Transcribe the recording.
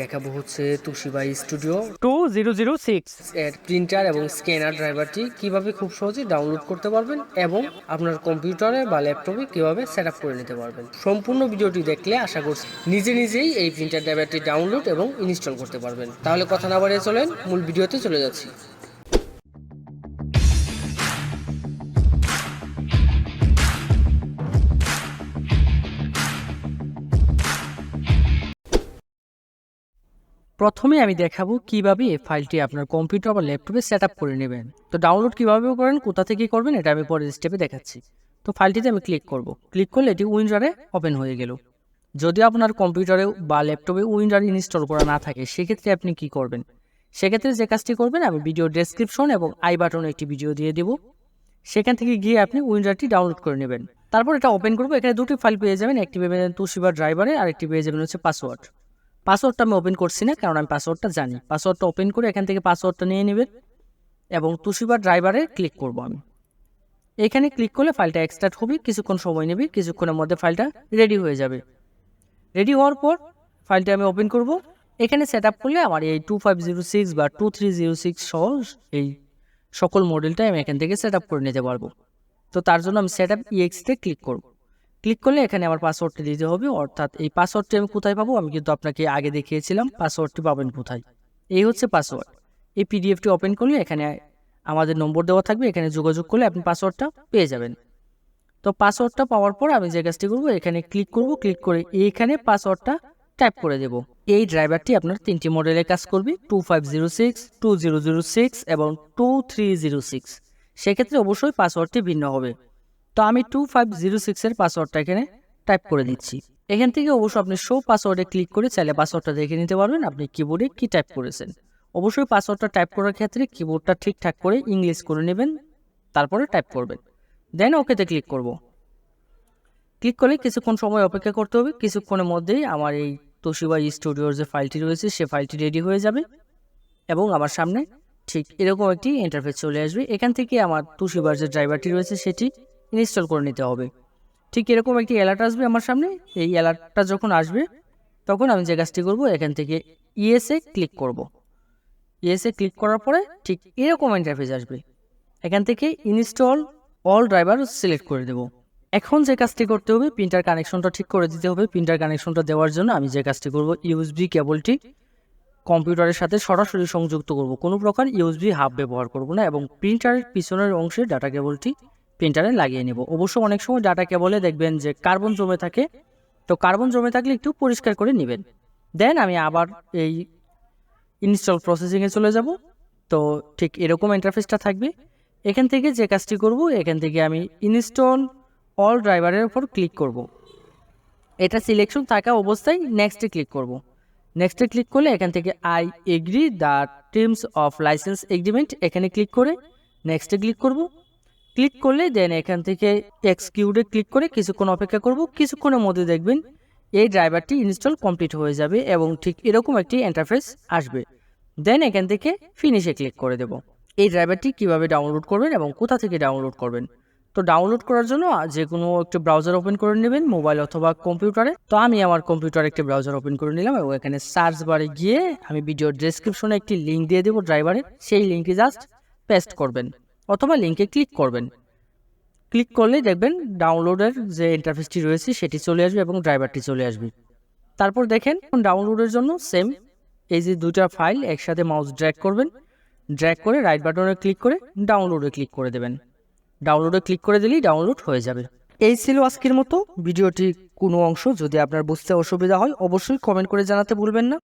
দেখাবো হচ্ছে তুষিবাই studio. Two zero zero six এর প্রিন্টার এবং স্ক্যানার ড্রাইভারটি কীভাবে খুব সহজে ডাউনলোড করতে পারবেন এবং আপনার কম্পিউটারে বা ল্যাপটপে কীভাবে সেট আপ করে নিতে পারবেন। সম্পূর্ণ ভিডিওটি দেখলে আশা করছি নিজে নিজেই এই প্রিন্টার ড্রাইভারটি ডাউনলোড এবং ইনস্টল করতে পারবেন। তাহলে কথা না বাড়িয়ে চলেন মূল ভিডিওতে চলে যাচ্ছি। প্রথমে আমি দেখাবো কীভাবে এই ফাইলটি আপনার কম্পিউটার বা ল্যাপটপে সেট আপ করে নেবেন। তো ডাউনলোড কীভাবে করেন, কোথা থেকে করবেন, এটা আমি পরের স্টেপে দেখাচ্ছি। তো ফাইলটিতে আমি ক্লিক করব। ক্লিক করলে এটি উইন্ডারে ওপেন হয়ে গেল। যদি আপনার কম্পিউটারে বা ল্যাপটপে উইন্ডার ইনস্টল করা না থাকে, সেক্ষেত্রে আপনি কি করবেন? সেক্ষেত্রে যে কাজটি করবেন, আমি ভিডিও ডেসক্রিপশন এবং আই বাটনে একটি ভিডিও দিয়ে দেব। সেখান থেকে গিয়ে আপনি উইন্ডারটি ডাউনলোড করে নেবেন। তারপর এটা ওপেন করব। এখানে দুটি ফাইল পেয়ে যাবেন। একটি পেয়ে যাবেন তুষিবা ড্রাইভারে আর একটি পেয়ে যাবেন হচ্ছে পাসওয়ার্ড। পাসওয়ার্ডটা আমি ওপেন করছি না, কারণ আমি পাসওয়ার্ডটা জানি। পাসওয়ার্ডটা ওপেন করে এখান থেকে পাসওয়ার্ডটা নিয়ে নেবেন এবং তুষিবা ড্রাইভারে ক্লিক করব আমি। এখানে ক্লিক করলে ফাইলটা এক্সট্রাক্ট হবে, কিছুক্ষণ সময় নেবে, কিছুক্ষণের মধ্যে ফাইলটা রেডি হয়ে যাবে। রেডি হওয়ার পর ফাইলটা আমি ওপেন করব। এখানে সেট আপ করলে আমার এই টু ফাইভ জিরো সিক্স বা টু থ্রি জিরো সিক্স সহ এই সকল মডেলটা আমি এখান থেকে সেট আপ করে নিতে পারব। তো তার জন্য আমি সেট আপ ইএক্সতে ক্লিক করব। ক্লিক করলে এখানে আমার পাসওয়ার্ডটি দিতে হবে। অর্থাৎ এই পাসওয়ার্ডটি আমি কোথায় পাবো? আমি কিন্তু আপনাকে আগে দেখিয়েছিলাম পাসওয়ার্ডটি পাবেন কোথায়। এই হচ্ছে পাসওয়ার্ড। এই পিডিএফটি ওপেন করলে এখানে আমাদের নম্বর দেওয়া থাকবে। এখানে যোগাযোগ করলে আপনি পাসওয়ার্ডটা পেয়ে যাবেন। তো পাসওয়ার্ডটা পাওয়ার পর আমি যে কাজটি করব, এখানে ক্লিক করব। ক্লিক করে এইখানে পাসওয়ার্ডটা টাইপ করে দেব। এই ড্রাইভারটি আপনার তিনটি মডেলে কাজ করবে। Two five zero six, two zero zero six এবং টু থ্রি জিরো সিক্স। সেক্ষেত্রে অবশ্যই পাসওয়ার্ডটি ভিন্ন হবে। তো আমি টু ফাইভ জিরো সিক্সের পাসওয়ার্ডটা এখানে টাইপ করে দিচ্ছি। এখান থেকে অবশ্যই আপনি শো পাসওয়ার্ডে ক্লিক করে চাইলে পাসওয়ার্ডটা দেখে নিতে পারবেন আপনি কিবোর্ডে কি টাইপ করেছেন। অবশ্যই পাসওয়ার্ডটা টাইপ করার ক্ষেত্রে কিবোর্ডটা ঠিকঠাক করে ইংলিশ করে নেবেন, তারপরে টাইপ করবেন। দেন ওকেতে ক্লিক করব। ক্লিক করলে কিছুক্ষণ সময় অপেক্ষা করতে হবে। কিছুক্ষণের মধ্যেই আমার এই তোশিবা স্টুডিওর যে ফাইলটি রয়েছে, সে ফাইলটি রেডি হয়ে যাবে এবং আমার সামনে ঠিক এরকম একটি ইন্টারফেস চলে আসবে। এখান থেকে আমার তুষিবার যে ড্রাইভারটি রয়েছে, সেটি ইনস্টল করে নিতে হবে। ঠিক এরকম একটি অ্যালার্ট আসবে আমার সামনে। এই অ্যালার্টটা যখন আসবে, তখন আমি যে কাজটি করব, এখান থেকে ইএসএ ক্লিক করব। ইএসএ ক্লিক করার পরে ঠিক এরকম ইন্টারফেস আসবে। এখান থেকে ইনস্টল অল ড্রাইভার সিলেক্ট করে দেব। এখন যে কাজটি করতে হবে, প্রিন্টার কানেকশনটা ঠিক করে দিতে হবে। প্রিন্টার কানেকশনটা দেওয়ার জন্য আমি যে কাজটি করব, ইউএসবি কেবলটি কম্পিউটারের সাথে সরাসরি সংযুক্ত করব। কোনো প্রকার ইউএসবি হাব ব্যবহার করব না এবং প্রিন্টারের পিছনের অংশে ডাটা কেবলটি প্রিন্টারে লাগিয়ে নেব। অবশ্য অনেক সময় ডাটা কেবলে দেখবেন যে কার্বন জমে থাকে, তো কার্বন জমে থাকলে একটু পরিষ্কার করে নেবেন। দেন আমি আবার এই ইনস্টল প্রসেসিংয়ে চলে যাব। তো ঠিক এরকম ইন্টারফেসটা থাকবে। এখান থেকে যে কাজটি করব, এখান থেকে আমি ইনস্টল অল ড্রাইভারের উপর ক্লিক করব। এটা সিলেকশন থাকা অবস্থায় নেক্সটে ক্লিক করব। নেক্সটে ক্লিক করলে এখান থেকে I agree the terms of license agreement এখানে ক্লিক করে নেক্সটে ক্লিক করব। ক্লিক করলে দেন এখান থেকে এক্সকিউটে ক্লিক করে কিছুক্ষণ অপেক্ষা করব, কিছুক্ষণের মধ্যে দেখবেন এই ড্রাইভারটি ইনস্টল কমপ্লিট হয়ে যাবে এবং ঠিক এরকম একটি ইন্টারফেস আসবে। দেন এখান থেকে ফিনিশে ক্লিক করে দেব। এই ড্রাইভারটি কীভাবে ডাউনলোড করবেন এবং কোথা থেকে ডাউনলোড করবেন? তো ডাউনলোড করার জন্য যে কোনো একটি ব্রাউজার ওপেন করে নেবেন মোবাইল অথবা কম্পিউটারে তো আমি আমার কম্পিউটারে একটি ব্রাউজার ওপেন করে নিলাম এবং এখানে সার্চ বারে গিয়ে আমি ভিডিওর ডেসক্রিপশনে একটি লিঙ্ক দিয়ে দেবো ড্রাইভারের। সেই লিঙ্কটি জাস্ট পেস্ট করবেন। অথবা লিঙ্কে ক্লিক করবেন। ক্লিক করলেই দেখবেন ডাউনলোডের যে ইন্টারফেসটি রয়েছে, সেটি চলে আসবে এবং ড্রাইভারটি চলে আসবে। তারপর দেখেন ডাউনলোডের জন্য সেম এই যে দুটা ফাইল একসাথে মাউস ড্র্যাগ করবেন। ড্র্যাগ করে রাইট বাটনে ক্লিক করে ডাউনলোডে ক্লিক করে দেবেন। ডাউনলোডে ক্লিক করে দিলেই ডাউনলোড হয়ে যাবে। এই ছিল আজকের মতো ভিডিওটি কোনো অংশ। যদি আপনার বুঝতে অসুবিধা হয়, অবশ্যই কমেন্ট করে জানাতে ভুলবেন না।